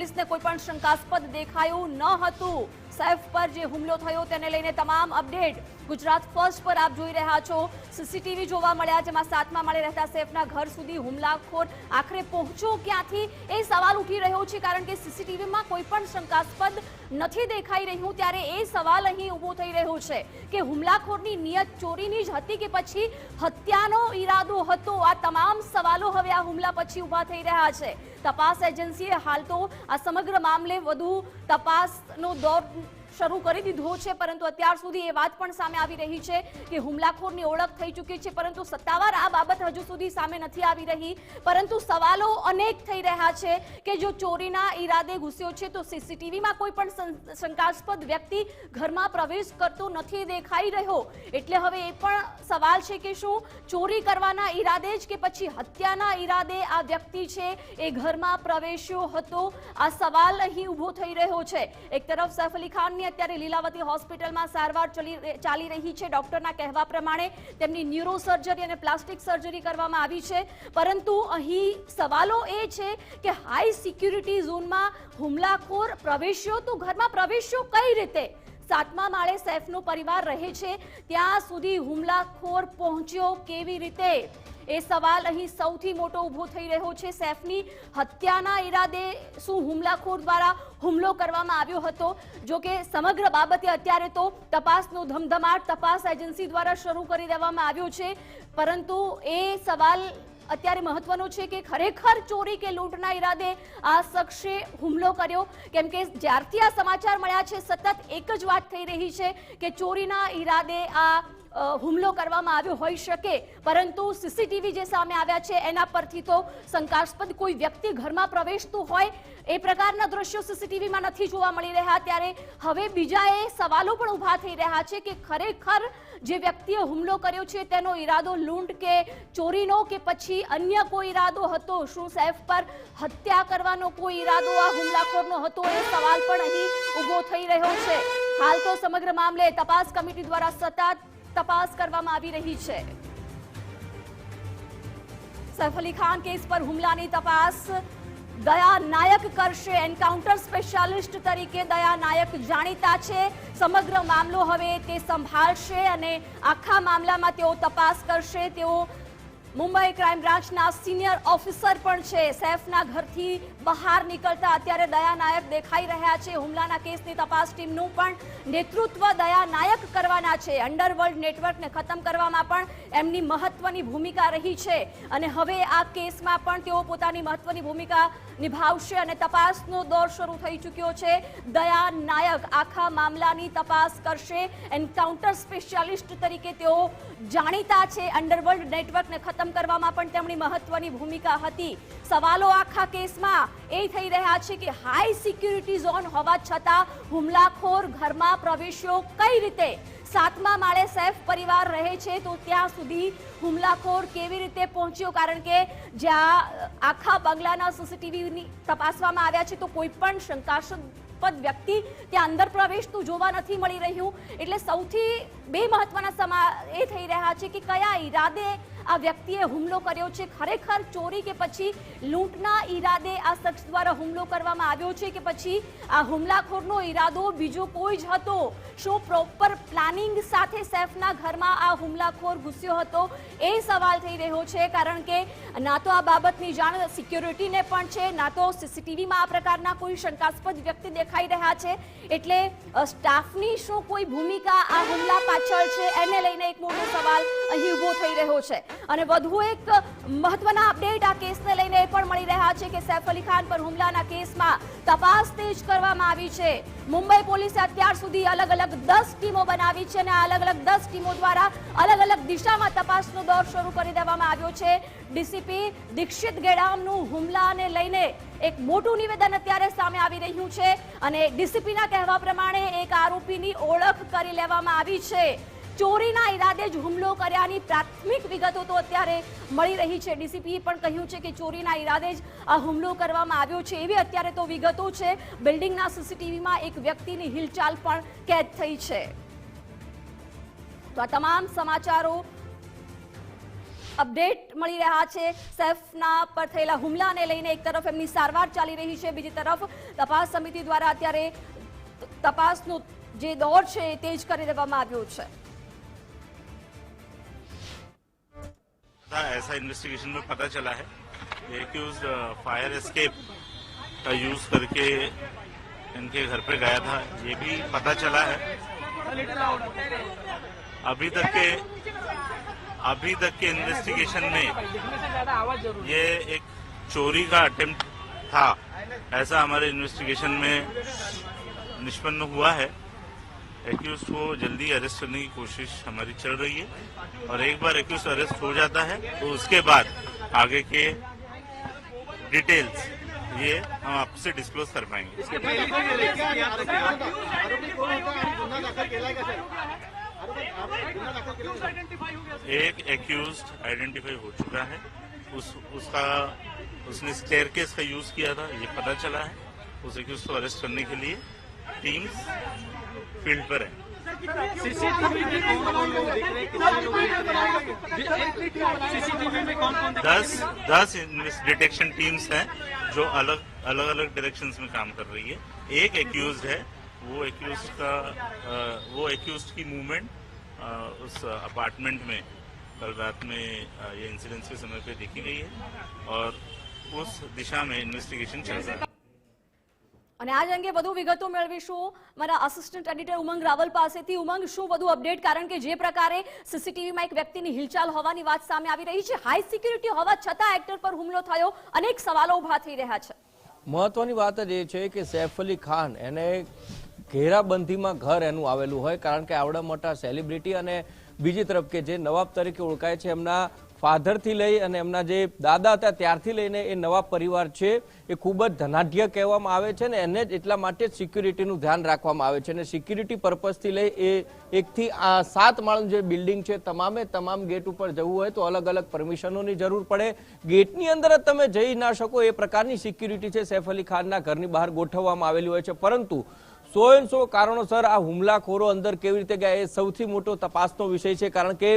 પોલીસને કોઈ પણ શંકાસ્પદ દેખાયું ન હતું. સૈફ પર જે હુમલો થયો તેને લઈને તમામ અપડેટ ગુજરાત ફર્સ્ટ પર આપ જોઈ રહ્યા છો. સીસીટીવી જોવા મળ્યા જેમાં સાતમા માળે રહેતા સૈફના ઘર સુધી હુમલાખોર આખરે પહોંચ્યો ક્યાંથી એ સવાલ ઉઠી રહ્યો છે, કારણ કે સીસીટીવીમાં કોઈ પણ શંકાસ્પદ નથી દેખાઈ રહ્યું ત્યારે એ સવાલ અહીં ઊભો થઈ રહ્યો છે કે હુમલાખોરની નિયત ચોરીની જ હતી કે પછી હત્યાનો ઈરાદો હતો? આ તમામ સવાલો હવે આ હુમલા પછી ઊભા થઈ રહ્યા છે. તપાસ એજન્સીએ હાલ તો આ સમગ્ર મામલે વધુ તપાસનો દોર શરૂ કરી દીધો છે, પરંતુ અત્યાર સુધી એ વાત પણ સામે આવી રહી છે કે હુમલાખોરની ઓળખ થઈ ચૂકી છે, પરંતુ સત્તાવાર આ બાબત હજુ સુધી સામે નથી આવી રહી. પરંતુ સવાલો અનેક થઈ રહ્યા છે કે જો ચોરીના ઈરાદે ઘૂસ્યો છે, તો સીસીટીવીમાં કોઈ પણ શંકાસ્પદ વ્યક્તિ ઘરમાં પ્રવેશ કરતો નથી દેખાઈ રહ્યો. એટલે હવે એ પણ સવાલ છે કે શું ચોરી કરવાના ઈરાદે જ કે પછી હત્યાના ઈરાદે આ વ્યક્તિ છે એ ઘરમાં પ્રવેશ્યો હતો? આ સવાલ અહીં ઊભો થઈ રહ્યો છે. એક તરફ સૈફ અલી ખાનની અત્યારે લીલાવતી હોસ્પિટલમાં સારવાર ચલી રહી છે. ડોક્ટરના કહેવા પ્રમાણે તેમની ન્યુરો સર્જરી અને પ્લાસ્ટિક સર્જરી કરવામાં આવી છે. પરંતુ અહીં સવાલો એ છે કે હાઈ સિક્યુરિટી ઝોનમાં હુમલાખોર પ્રવેશ્યો તો ઘરમાં પ્રવેશ્યો કઈ રીતે? સાતમા માળે સૈફનો પરિવાર રહે છે. ત્યાં સુધી હુમલાખોર પહોંચ્યો કેવી રીતે? એ સવાલ અહીં સૌથી મોટો ઊભો થઈ રહ્યો છે. સૈફની હત્યાના ઈરાદે શું હુમલાખોર દ્વારા હુમલો કરવામાં આવ્યો હતો? જો કે સમગ્ર બાબતે અત્યારે તો તપાસનો ધમધમાટ તપાસ એજન્સી દ્વારા શરૂ કરી દેવામાં આવ્યો છે. પરંતુ એ સવાલ અત્યારે મહત્વનું છે કે ખરેખર ચોરી કે લૂંટના ઈરાદે આ શખ્સે હુમલો કર્યો. કેમ કે જ્યારથી આ સમાચાર મળ્યા છે, સતત એક જ વાત થઈ રહી છે કે ચોરીના ઈરાદે આ હુમલો કરવામાં આવ્યો હોઈ શકે. પરંતુ સીસીટીવી જે સામે આવ્યા છે, એના પરથી તો શંકાસ્પદ કોઈ વ્યક્તિ ઘરમાં પ્રવેશતું હોય એ પ્રકારના દ્રશ્યો સીસીટીવીમાં નથી જોવા મળી રહ્યા. ત્યારે હવે બીજા એ સવાલો પણ ઊભા થઈ રહ્યા છે કે ખરેખર જે વ્યક્તિએ હુમલો કર્યો છે, તેનો ઈરાદો લૂંટ કે ચોરીનો કે પછી અન્ય કોઈ ઈરાદો હતો? શું સૈફ પર હત્યા કરવાનો કોઈ ઈરાદો આ હુમલાખોરનો હતો? એ સવાલ પણ અહીં ઊભો થઈ રહ્યો છે. હાલ તો સમગ્ર મામલે તપાસ કમિટી દ્વારા સતત તપાસ કરવામાં આવી રહી છે. સૈફ અલી ખાન કેસ પર હુમલાની તપાસ. દયા નાયક કરશે. એન્કાઉન્ટર સ્પેશિયાલિસ્ટ તરીકે દયા નાયક જાણીતા છે. સમગ્ર મામલો હવે તે સંભાળશે અને આખા મામલામાં તેઓ તપાસ કરશે. તેઓ મુંબઈ ક્રાઇમ બ્રાન્ચના સિનિયર ઓફિસર પણ છે. સૈફના ઘરથી બહાર નીકળતા અત્યારે દયા નાયક દેખાઈ રહ્યા છે. હુમલાના કેસની તપાસ ટીમનું પણ નેતૃત્વ દયા નાયક કરવાના છે. અંડરવર્લ્ડ નેટવર્કને ખતમ કરવામાં પણ એમની મહત્વની ભૂમિકા રહી છે. અને હવે આ કેસમાં પણ તેઓ પોતાની મહત્વની ભૂમિકા નિભાવશે અને તપાસનો દોર શરૂ થઈ ચૂક્યો છે. દયા નાયક આખા મામલાની તપાસ કરશે. એન્કાઉન્ટર સ્પેશિયાલિસ્ટ તરીકે તેઓ જાણીતા છે. અંડરવર્લ્ડ નેટવર્કને ખતમ કરવામાં પણ તેમની મહત્વની ભૂમિકા હતી. સવાલો આખા કેસમાં એ થઈ રહ્યા છે કે હાઈ સિક્યુરિટી ઝોન હોવા છતાં હુમલાખોર ઘરમાં પ્રવેશ્યો કઈ રીતે? સાતમા માળે સૈફ પરિવાર રહે છે તો ત્યાં સુધી હુમલાખોર કેવી રીતે પહોંચ્યો? કારણ કે જ્યાં આખા બંગલાના સીસીટીવીની તપાસવામાં આવ્યા છે તો કોઈ પણ શંકાસ્પદ વ્યક્તિ ત્યાં અંદર પ્રવેશતું જોવા નથી મળી રહ્યું. એટલે સૌથી બે મહત્વના સમા એ થઈ રહ્યા છે કે કયા ઈરાદે આ વ્યક્તિએ હુમલો કર્યો છે. ખરેખર ચોરી કે પછી લૂંટના ઈરાદે આ શખ્સ દ્વારા હુમલો કરવામાં આવ્યો છે કે પછી આ હુમલાખોરનો ઈરાદો બીજો કોઈ જ હતો? શું પ્રોપર પ્લાનિંગ સાથે સૈફના ઘરમાં આ હુમલાખોર ઘૂસ્યો હતો? એ સવાલ થઈ રહ્યો છે, કારણ કે ના તો આ બાબતની જાણ સિક્યોરિટીને પણ છે, ના તો સીસીટીવીમાં આ પ્રકારના કોઈ શંકાસ્પદ વ્યક્તિ દેખાઈ રહ્યા છે. એટલે સ્ટાફની શું કોઈ ભૂમિકા આ હુમલા પાછળ છે? એને લઈને એક મોટો સવાલ અહીં ઊભો થઈ રહ્યો છે. અને વધુ એક મહત્વના અપડેટ આ કેસને લઈને એ પણ મળી રહ્યા છે કે સૈફ અલી ખાન પર હુમલાના કેસમાં તપાસ તેજ કરવામાં આવી છે. મુંબઈ પોલીસે અત્યાર સુધી અલગ અલગ દસ ટીમો બનાવી છે અને અલગ અલગ દસ ટીમો દ્વારા અલગ અલગ દિશામાં તપાસનો દોર શરૂ કરી દેવામાં આવ્યો છે. ડીસીપી દીક્ષિત ગેડામનું હુમલાને લઈને એક મોટું નિવેદન અત્યારે સામે આવી રહ્યું છે અને ડીસીપીના કહેવા પ્રમાણે એક આરોપીની ઓળખ કરી લેવામાં આવી છે. ચોરીના ઈરાદે જ હુમલો કર્યાની પ્રાથમિક વિગતો તો અત્યારે મળી રહી છે. ડીસીપીએ પણ કહ્યું છે કે ચોરીના ઈરાદે જ હુમલો કરવામાં આવ્યો છે. એવી અત્યારે તો વિગતો છે. બિલ્ડિંગના સીસીટીવીમાં એક વ્યક્તિની હિલચાલ પણ કેદ થઈ છે. તો આ તમામ સમાચારો અપડેટ મળી રહ્યા છે. સૈફના પર થયેલા હુમલાને લઈને એક તરફ એમની સારવાર ચાલી રહી છે. બીજી તરફ તપાસ સમિતિ દ્વારા અત્યારે તપાસનો જે દોર છે એ તેજ કરી દેવામાં આવ્યો છે. ऐसा इन्वेस्टिगेशन में पता चला है। एक्यूज फायर एस्केप का यूज़ करके इनके घर पे गया था, ये भी पता चला है। अभी तक के, अभी तक के इन्वेस्टिगेशन में ये एक चोरी का अटेम्प्ट था, ऐसा हमारे इन्वेस्टिगेशन में निष्पन्न हुआ है। एक्यूज को जल्दी अरेस्ट करने की कोशिश हमारी चल रही है। और एक बार एक्यूज अरेस्ट हो जाता है तो उसके बाद आगे के डिटेल्स ये हम आपसे डिस्क्लोज कर पाएँगे एक एक्यूज आइडेंटिफाई हो चुका है। उस उसका उसने स्टेयरकेस का यूज़ किया था ये पता चला है। उस एक्यूज को अरेस्ट करने के लिए टीम्स फ़ील्ड पर है? दस दस डिटेक्शन टीम्स हैं जो अलग अलग अलग डायरेक्शंस में काम कर रही है। एक एक्यूज है वो एक्यूज का वो एक्यूज की मूवमेंट उस अपार्टमेंट में कल रात में ये इंसिडेंस के समय पे देखी गई है और उस दिशा में इन्वेस्टिगेशन चल रहा है। અને આજ અંગે વધુ વિગતો મેળવીશું મારા આસિસ્ટન્ટ એડિટર ઉમંગ રાવલ પાસેથી. ઉમંગ, શું વધુ અપડેટ કારણ કે જે પ્રકારે સીસીટીવીમાં એક વ્યક્તિની હિલચાલ હોવાની વાત સામે આવી રહી છે હાઈ સિક્યુરિટી હોવા છતાં એક્ટર પર હુમલો થયો, અનેક સવાલો ઊભા થઈ રહ્યા છે. મહત્વની વાત જ એ છે કે સૈફ અલી ખાન એને ઘેરાબંધીમાં ઘર એનું આવેલું હોય, કારણ કે આવડા મોટા સેલિબ્રિટી અને બીજી તરફ કે જે નવાબ તરીકે ઓળખાય છે, એમના ફાધરથી લઈ અને એમના જે દાદા હતા ત્યારથી લઈને એ નવા પરિવાર છે, એ ખૂબ જ ધનાઢ્ય કહેવામાં આવે છે ને એને જ એટલા માટે જ સિક્યુરિટીનું ધ્યાન રાખવામાં આવે છે. અને સિક્યુરિટી પર્પઝથી લઈ એ એકથી આ સાત માળનું જે બિલ્ડિંગ છે, તમામે તમામ ગેટ ઉપર જવું હોય તો અલગ અલગ પરમિશનોની જરૂર પડે. ગેટની અંદર જ તમે જઈ ના શકો એ પ્રકારની સિક્યુરિટી છે, સૈફ અલી ખાનના ઘરની બહાર ગોઠવવામાં આવેલી હોય છે. પરંતુ સો એન સો કારણોસર આ હુમલાખોરો અંદર કેવી રીતે ગયા એ સૌથી મોટો તપાસનો વિષય છે, કારણ કે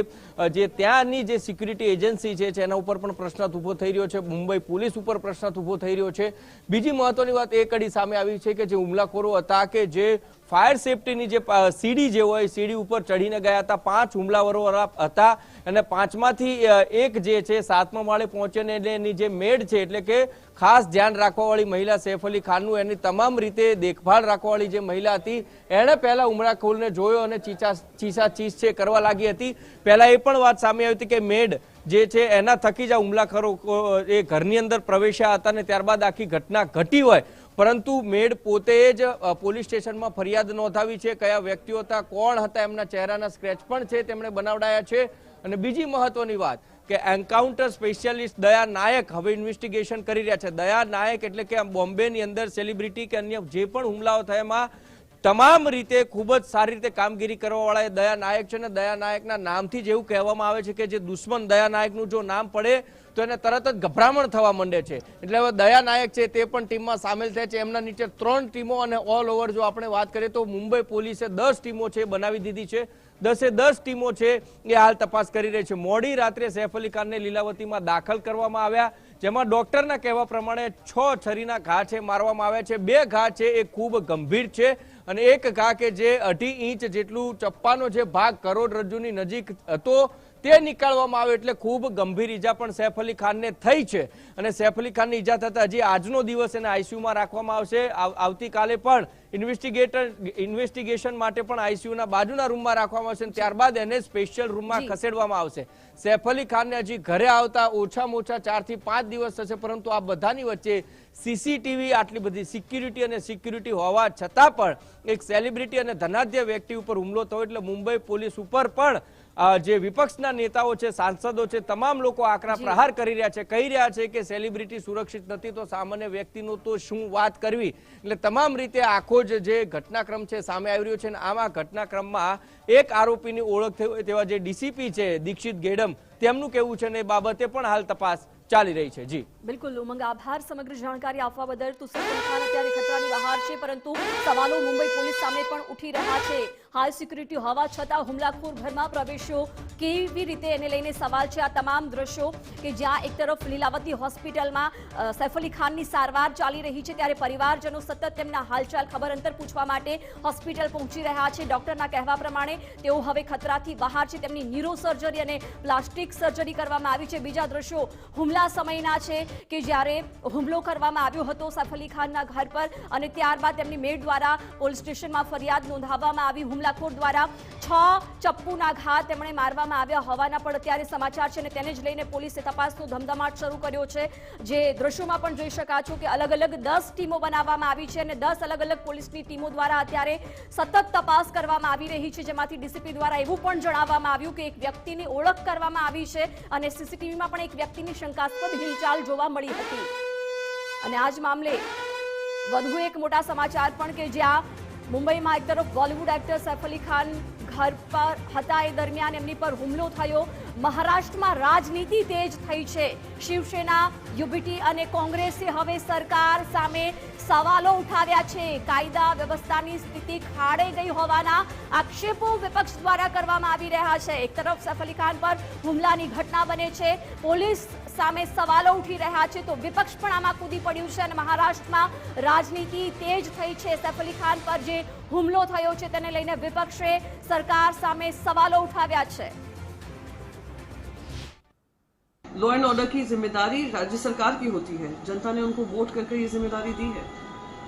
જે ત્યાંની જે સિક્યુરિટી એજન્સી છે એના ઉપર પણ પ્રશ્ન ઊભો થઈ રહ્યો છે, મુંબઈ પોલીસ ઉપર પ્રશ્ન ઊભો થઈ રહ્યો છે. બીજી મહત્વની વાત એ કડી સામે આવી છે કે જે હુમલાખોરો હતા કે જે ફાયર સેફટીની જે સીડી જે હોય, સીડી ઉપર ચડીને ગયા હતા. પાંચ હુમલાવરો હતા અને પાંચમાંથી એક જે છે, સાતમા માળે પહોંચે ને એની જે મેડ છે, એટલે કે ખાસ ધ્યાન રાખવાવાળી મહિલા સૈફ અલી ખાનનું, એની તમામ રીતે દેખભાળ રાખવાવાળી જે મહિલા હતી, એણે પહેલાં હુમલાખોરને જોયો અને ચીચા ચીસા ચીસ છે, કરવા લાગી હતી. પહેલાં એ પણ વાત સામે આવી હતી કે મેડ જે છે, એના થકી જ આ હુમલાખોરો એ ઘરની અંદર પ્રવેશ્યા હતા ને ત્યારબાદ આખી ઘટના ઘટી હોય. પરંતુ મેડ પોતે જ પોલીસ સ્ટેશનમાં ફરિયાદ નોંધાવી છે, કયા વ્યક્તિઓ હતા, કોણ હતા, એમના ચહેરાના સ્ક્રેચ પણ છે, તેમણે બનાવડાયા છે. અને બીજી મહત્વની વાત કે એન્કાઉન્ટર સ્પેશિયાલિસ્ટ દયા નાયક હવે ઇન્વેસ્ટિગેશન કરી રહ્યા છે. દયા નાયક એટલે કે બોમ્બેની અંદર સેલિબ્રિટી કે અન્ય જે પણ હુમલાઓ થયા એમાં તમામ રીતે ખૂબ જ સારી રીતે કામગીરી કરવાવાળા એ દયા નાયક છે ને દયા નાયકના નામથી જ એવું કહેવામાં આવે છે કે જે દુશ્મન દયા નાયકનું જો નામ પડે તો એને તરત જ ગભરામણ થવા માંડે છે. એટલે હવે દયા નાયક છે તે પણ ટીમમાં સામેલ થયા છે. એમના નીચે ત્રણ ટીમો અને ઓલ ઓવર જો આપણે વાત કરીએ તો મુંબઈ પોલીસે દસ ટીમો છે બનાવી દીધી છે. દસે દસ ટીમો છે એ હાલ તપાસ કરી રહી છે. મોડી રાત્રે સૈફ અલી ખાનને લીલાવતીમાં દાખલ કરવામાં આવ્યા, જેમાં ડોક્ટરના કહેવા પ્રમાણે છ છરીના ઘા છે, મારવામાં આવ્યા છે. બે ઘા છે એ ખૂબ ગંભીર છે. અને એક ઘા કે જે અઢી ઇંચ જેટલું ચપ્પાનો જે ભાગ કરોડરજ્જુની નજીક હતો તે નીકાળવામાં આવે એટલે ખૂબ ગંભીર ઈજા પણ સૈફ અલી ખાનને થઈ છે. અને સૈફ અલી ખાનની ઈજા થતાં હજી આજનો દિવસ એને આઈસીયુમાં રાખવામાં આવશે. આવ- આવતીકાલે પણ ઇન્વેસ્ટિગેટર ઇન્વેસ્ટિગેશન માટે પણ આઈસીયુના બાજુના રૂમમાં રાખવામાં આવશે અને ત્યારબાદ એને સ્પેશિયલ રૂમમાં ખસેડવામાં આવશે. સૈફ અલી ખાનને હજી ઘરે આવતા ઓછામાં ઓછા ચારથી પાંચ દિવસ થશે પરંતુ આ બધાની વચ્ચે સીસીટીવી આટલી બધી સિક્યુરિટી અને સિક્યુરિટી હોવા છતાં પણ એક સેલિબ્રિટી અને ધનાઢ્ય વ્યક્તિ ઉપર હુમલો થયો. એટલે મુંબઈ પોલીસ ઉપર પણ જે વિપક્ષના નેતાઓ છે સાંસદો છે તમામ લોકો આકરા પ્રહાર કરી રહ્યા છે કહી રહ્યા છે કે સેલિબ્રિટી સુરક્ષિત નથી તો સામાન્ય વ્યક્તિનું તો શું વાત કરવી? એટલે તમામ રીતે આખો જ જે ઘટનાક્રમ છે સામે આવી રહ્યો છે અને આમાં ઘટનાક્રમમાં એક આરોપીની ઓળખ થઈ હોય તેવા જે ડીસીપી છે દીક્ષિત ગેડમ તેમનું કેવું છે ને એ બાબતે પણ હાલ તપાસ ચાલી રહી છે. જી. બિલકુલ ઉમંગ આભાર. સમગ્ર જાણકારી આપવા બદલ તુષાર અત્યારે ખતરાની બહાર છે પરંતુ સવાલો મુંબઈ પોલીસ સામે પણ ઉઠી રહ્યા છે. હાઈ સિક્યુરિટી હોવા છતાં હુમલાખોર ઘરમાં પ્રવેશ્યો. કેવી રીતે એને લઈને સવાલ છે આ તમામ દ્રશ્યો કે જ્યાં એક તરફ લીલાવતી હોસ્પિટલમાં સૈફ અલી ખાનની સારવાર ચાલી રહી છે ત્યારે પરિવારજનો સતત તેમના હાલચાલ ખબર અંતર પૂછવા માટે હોસ્પિટલ પહોંચી રહ્યા છે. ડોક્ટરના કહેવા પ્રમાણે તેઓ હવે ખતરાથી બહાર છે. તેમની ન્યુરો સર્જરી અને પ્લાસ્ટિક સર્જરી કરવામાં આવી છે. બીજા દ્રશ્યો હુમલા સમયના છે કે જ્યારે હુમલો કરવામાં આવ્યો હતો સૈફ અલી ખાનના ઘર પર અને ત્યારબાદ તેમની મેડ દ્વારા પોલીસ સ્ટેશનમાં ફરિયાદ નોંધાવવામાં આવી. હુમલાખોર દ્વારા છ ચપ્પુના ઘા તેમણે મારવામાં આવ્યા હોવાના પણ અત્યારે સમાચાર છે અને તેને જ લઈને પોલીસે તપાસનો ધમધમાટ શરૂ કર્યો છે. જે દ્રશ્યોમાં પણ જોઈ શકાશો કે અલગ અલગ દસ ટીમો બનાવવામાં આવી છે અને દસ અલગ અલગ પોલીસની ટીમો દ્વારા અત્યારે સતત તપાસ કરવામાં આવી રહી છે. જેમાંથી ડીસીપી દ્વારા એવું પણ જણાવવામાં આવ્યું કે એક વ્યક્તિની ઓળખ કરવામાં આવી છે અને સીસીટીવીમાં પણ એક વ્યક્તિની શંકાસ્પદ હિલચાલ જોવા મળી હતી. અને આ જ મામલે વધુ એક મોટા સમાચાર પણ કે જ્યાં મુંબઈમાં એક તરફ બોલિવૂડ એક્ટર સૈફ અલી ખાન ઘર પર હતા એ દરમિયાન એમની પર હુમલો થયો. મહારાષ્ટ્રમાં રાજનીતિ તેજ થઈ છે. શિવસેના યુબીટી અને કોંગ્રેસે હવે સરકાર સામે સવાલો ઉઠાવ્યા છે. કાયદા વ્યવસ્થાની સ્થિતિ ખાડે ગઈ હોવાના આક્ષેપો વિપક્ષ દ્વારા કરવામાં આવી રહ્યા છે. એક તરફ સૈફ અલી ખાન પર હુમલાની ઘટના બને છે. પોલીસ સામે સવાલો ઉઠી રહ્યા છે તો વિપક્ષ પણ આમાં કૂદી પડ્યું છે અને મહારાષ્ટ્રમાં રાજનીતિ તેજ થઈ છે. સૈફ અલી ખાન પર જે હુમલો થયો છે તેને લઈને વિપક્ષે સરકાર સામે સવાલો ઉઠાવ્યા છે लॉ एंड ऑर्डर की जिम्मेदारी राज्य सरकार की होती है जनता ने उनको वोट करके ये जिम्मेदारी दी है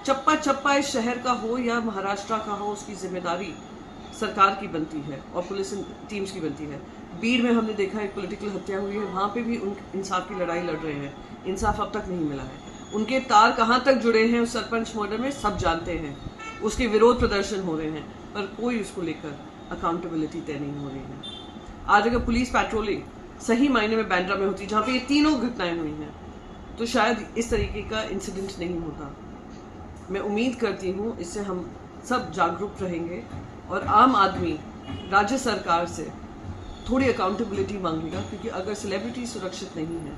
चप्पा चप्पा इस शहर का हो या महाराष्ट्र का हो उसकी जिम्मेदारी सरकार की बनती है और पुलिस टीम्स की बनती है बीड़ में हमने देखा एक पॉलिटिकल हत्या हुई है वहां पे भी उन इंसाफ की लड़ाई लड़ रहे हैं इंसाफ अब तक नहीं मिला है उनके तार कहाँ तक जुड़े हैं उस सरपंच मर्डर में सब जानते हैं उसके विरोध प्रदर्शन हो रहे हैं, पर कोई उसको लेकर अकाउंटेबिलिटी तय नहीं हो रही है। आज अगर पुलिस पेट्रोलिंग सही मायने में बैंड्रा में होती, जहाँ पे ये तीनों घटनाएँ हुई हैं तो शायद इस तरीके का इंसिडेंट नहीं होता। मैं उम्मीद करती हूँ इससे हम सब जागरूक रहेंगे और आम आदमी राज्य सरकार से थोड़ी अकाउंटेबिलिटी मांगेगा, क्योंकि अगर सेलिब्रिटी सुरक्षित नहीं है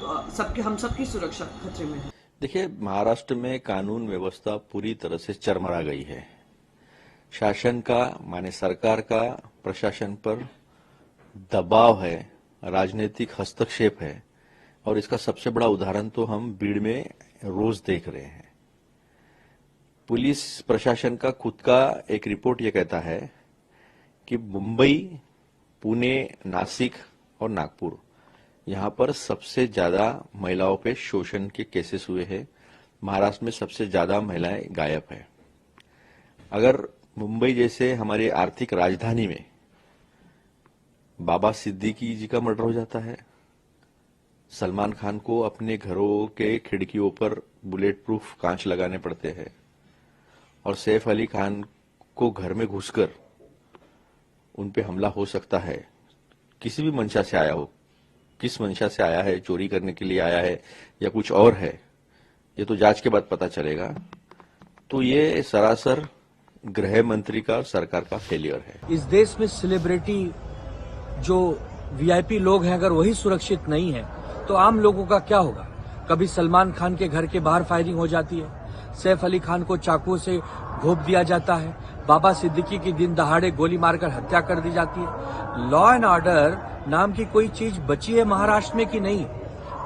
तो सबके, हम सबकी सुरक्षा खतरे में है। देखिए, महाराष्ट्र में कानून व्यवस्था पूरी तरह से चरमरा गई है। शासन का, माने सरकार का, प्रशासन पर दबाव है, राजनीतिक हस्तक्षेप है, और इसका सबसे बड़ा उदाहरण तो हम भीड़ में रोज देख रहे हैं। पुलिस प्रशासन का खुद का एक रिपोर्ट ये कहता है कि मुंबई, पुणे, नासिक और नागपुर यहाँ पर सबसे ज़्यादा महिलाओं पे शोषण के केसेस हुए हैं। महाराष्ट्र में सबसे ज़्यादा महिलाएँ गायब है। अगर मुंबई जैसे हमारी आर्थिक राजधानी में बाबा सिद्दीकी जी का मर्डर हो जाता है, सलमान खान को अपने घरों के खिड़कियों पर बुलेट प्रूफ कांच लगाने पड़ते हैं और सैफ अली खान को घर में घुसकर उन पे हमला हो सकता है, किसी भी मंशा से आया हो किस मंशा से आया है, चोरी करने के लिए आया है, या कुछ और है, ये तो जाँच के बाद पता चलेगा। तो ये सरासर गृह मंत्री का और सरकार का फेलियर है। इस देश में सेलिब्रिटी जो वीआईपी लोग हैं, अगर वही सुरक्षित नहीं है तो आम लोगों का क्या होगा? कभी सलमान खान के घर के बाहर फायरिंग हो जाती है, सैफ अली खान को चाकू से घोप दिया जाता है, बाबा सिद्दीकी की दिन दहाड़े गोली मारकर हत्या कर दी जाती है। लॉ एंड ऑर्डर नाम की कोई चीज़ बची है महाराष्ट्र में कि नहीं?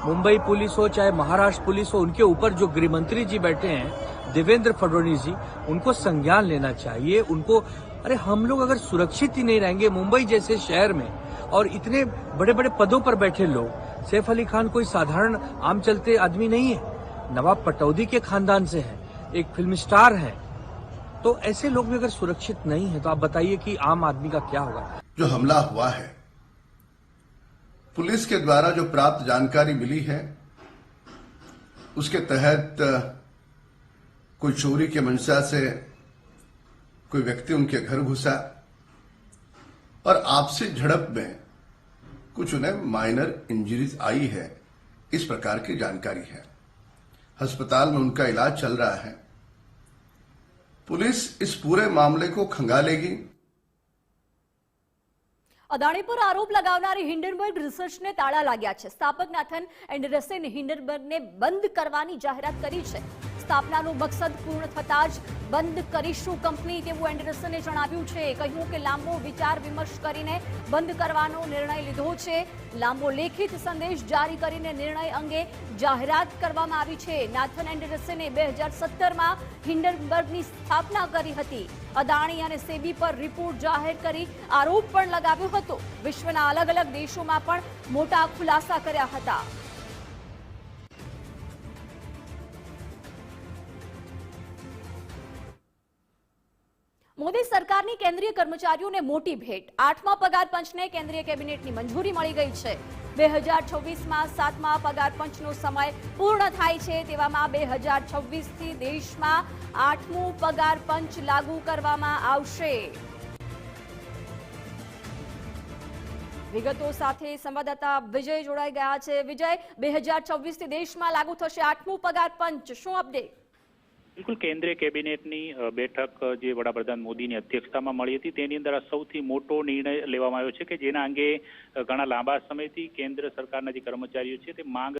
मुंबई पुलिस हो, चाहे महाराष्ट्र पुलिस हो, उनके ऊपर जो गृह मंत्री जी बैठे हैं, देवेंद्र फडणवीस जी, उनको संज्ञान लेना चाहिए, उनको, अरे हम लोग अगर सुरक्षित ही नहीं रहेंगे मुंबई जैसे शहर में, और इतने बड़े बड़े पदों पर बैठे लोग, सैफ अली खान कोई साधारण आम चलते आदमी नहीं है। नवाब पटौदी के खानदान से है, एक फ़िल्म स्टार है। तो ऐसे लोग भी अगर सुरक्षित नहीं है तो आप बताइए कि आम आदमी का क्या होगा? जो हमला हुआ है पुलिस के द्वारा जो प्राप्त जानकारी मिली है, उसके तहत कोई चोरी के मंशा से कोई व्यक्ति उनके घर घुसा और आपसी झड़प में कुछ उन्हें माइनर इंजरीज आई है, इस प्रकार की जानकारी है। अस्पताल में उनका इलाज चल रहा है। पुलिस इस पूरे मामले को खंगालेगी અદાણી પર આરોપ લગાવનારી હિન્ડનબર્ગ રિસર્ચને તાળા લાગ્યા છે. સ્થાપક નાથન એન્ડરસને હિન્ડનબર્ગને બંધ કરવાની જાહેરાત કરી છે. સ્થાપનાનું મકસદ પૂર્ણ થતા જ બંધ કરીશું કંપની તેવું એન્ડરસને જણાવ્યું છે. કહ્યું કે લાંબો વિચાર વિમર્શ કરીને બંધ કરવાનો નિર્ણય લીધો છે. લાંબો લેખિત સંદેશ જારી કરીને નિર્ણય અંગે જાહેરાત કરવામાં આવી છે. નાથન એન્ડરસને બે હજાર સત્તરમાં હિન્ડનબર્ગની સ્થાપના કરી હતી. અદાણી અને સેબી પર રિપોર્ટ જાહેર કરી આરોપ પણ લગાવ્યો હતો. વિશ્વના અલગ અલગ દેશોમાં પણ મોટા ખુલાસા કર્યા હતા. મોદી સરકારની કેન્દ્રીય કર્મચારીઓને મોટી ભેટ. આઠમા પગાર પંચને કેન્દ્રીય કેબિનેટની મંજૂરી મળી ગઈ છે. બે હજાર છવ્વીસમાં સાતમા પગાર પંચનો સમય પૂર્ણ થાય છે તેવામાં બે હજાર છવ્વીસથી દેશમાં આઠમું પગાર પંચ લાગુ કરવામાં આવશે. વિગતો સાથે સંવાદદાતા વિજય જોડાઈ ગયા છે. વિજય, બે હજાર છવ્વીસથી દેશમાં લાગુ થશે આઠમું પગાર પંચ. શું અપડેટ બિલકુલ કેન્દ્રીય કેબિનેટની બેઠક જે વડાપ્રધાન મોદીની અધ્યક્ષતામાં મળી હતી, તેની અંદર આ સૌથી મોટો નિર્ણય લેવામાં આવ્યો છે કે જેના અંગે ઘણા લાંબા સમયથી કેન્દ્ર સરકારના જે કર્મચારીઓ છે તે માંગ